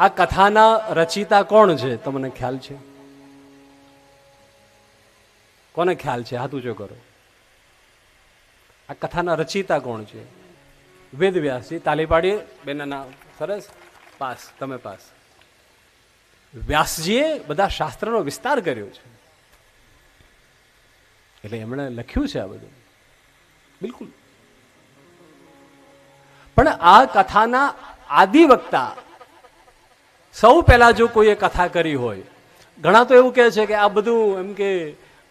આ કથાના રચિતા કોણ છે? તમને ખ્યાલ છે? કોને ખ્યાલ છે? હાથ ઊંચો કરો. આ કથાના રચિતા કોણ છે? વેદ વ્યાસજી તાલી પાડીએ બેના સરસ? પાસ. તમે પાસ. વ્યાસજીએ બધા શાસ્ત્રનો વિસ્તાર કર્યો છે. એટલે એમણે લખ્યું છે આ બધું. બિલકુલ. પણ આ કથાના આદિ વક્તા સૌ પહેલા જો કોઈએ કથા કરી હોય, ઘણા તો એવું કહે છે કે આ બધું એમ કે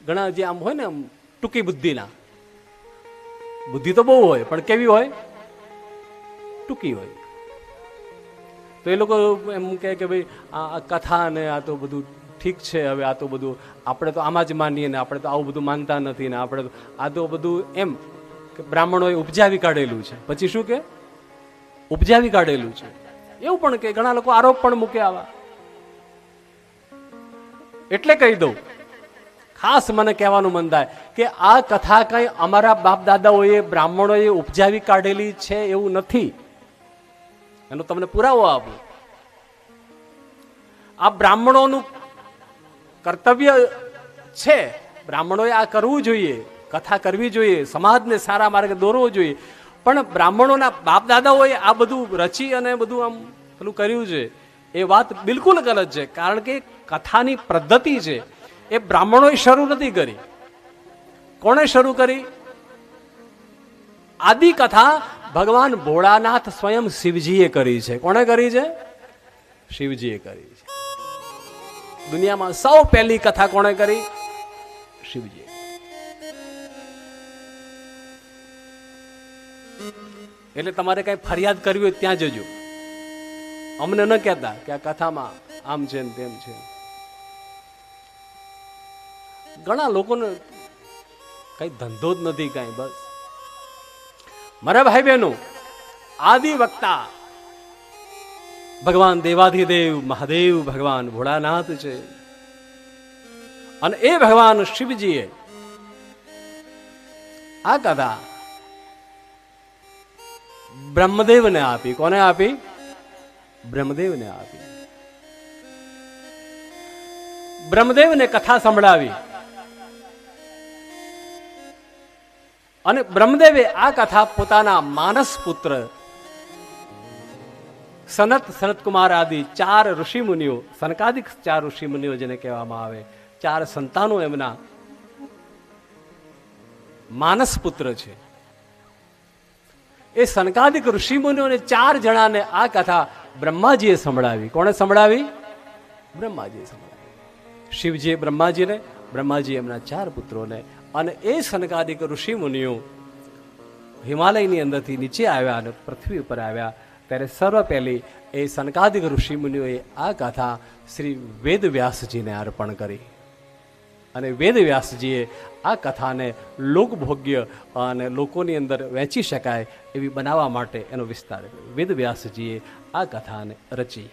ઘણા જે આમ હોય ને આમ ટૂંકી બુદ્ધિના. બુદ્ધિ તો બહુ હોય, પણ કેવી હોય? ટૂંકી હોય. તો એ લોકો એમ કહે કે ભાઈ, આ કથા ને આ તો બધું ઠીક છે, હવે આ તો બધું આપણે તો આમાં જ માનીએ ને આપણે તો આવું બધું માનતા નથી ને આપણે આ તો બધું એમ કે બ્રાહ્મણોએ ઉપજાવી કાઢેલું છે. પછી શું કે ઉપજાવી કાઢેલું છે. એવું પણ કે ઘણા લોકો આરોપ પણ મૂકે આવા. એટલે કહી દઉં, ખાસ મને કહેવાનું મન થાય કે આ કથા કઈ અમારા બાપ દાદાઓએ, બ્રાહ્મણોએ ઉપજાવી કાઢેલી છે એવું નથી. એનો તમને પુરાવો આપું. આ બ્રાહ્મણોનું કર્તવ્ય છે. બ્રાહ્મણોએ આ કરવું જોઈએ, કથા કરવી જોઈએ, સમાજને સારા માર્ગે દોરવો જોઈએ. પણ બ્રાહ્મણોના બાપ દાદાઓએ આ બધું રચી અને બધું આમ પેલું કર્યું છે. એ વાત બિલકુલ ગલત છે. કારણ કે કથાની પદ્ધતિ છે એ બ્રાહ્મણોએ શરૂ નથી કરી. કોણે શરૂ કરી? આદિ કથા ભગવાન ભોળાનાથ સ્વયં શિવજીએ કરી છે. કોણે કરી છે? શિવજીએ કરી છે. દુનિયામાં સૌ પહેલી કથા કોણે કરી? શિવજીએ. એટલે તમારે કઈ ફરિયાદ કરવી હોય ત્યાં જજો. અમને ન કહેતા કે આ કથામાં આમ છે ને તેમ છે. ઘણા લોકોને કઈ ધંધો જ નથી કઈ, બસ. મારા ભાઈ બહેનો આદિ વક્તા ભગવાન દેવાધિદેવ, મહાદેવ ભગવાન ભોળાનાથ છે. અને એ ભગવાન શિવજીએ આ કથા બ્રહ્મદેવને આપી. કોને આપી? બ્રહ્મદેવને આપી. બ્રહ્મદેવને કથા સંભળાવી. અને બ્રહ્મદેવે આ કથા પોતાના માનસ પુત્ર સનત સનતકુમાર આદિ ચાર ઋષિ મુનિઓ, સનકાદિક ચાર ઋષિ મુનિઓ જેને કહેવામાં આવે, ચાર સંતાનો એમના માનસ પુત્ર છે. એ સનકાદિક ઋષિમુનિઓને ચાર જણાને આ કથા બ્રહ્માજીએ સંભળાવી. કોણે સંભળાવી? બ્રહ્માજીએ સંભળાવી. શિવજીએ બ્રહ્માજીને બ્રહ્માજી એમના ચાર પુત્રોને અને એ સનકાદિક ઋષિમુનિઓ હિમાલયની અંદરથી નીચે આવ્યા અને પૃથ્વી ઉપર આવ્યા. ત્યારે સર્વ પહેલી એ સનકાદિક ઋષિમુનિઓએ આ કથા શ્રી વેદ વ્યાસજીને અર્પણ કરી. અને વેદવ્યાસજીએ આ કથાને લોકભોગ્ય અને લોકોની અંદર વહેંચી શકાય એવી બનાવવા માટે એનો વિસ્તાર વેદવ્યાસજીએ આ કથાને રચી.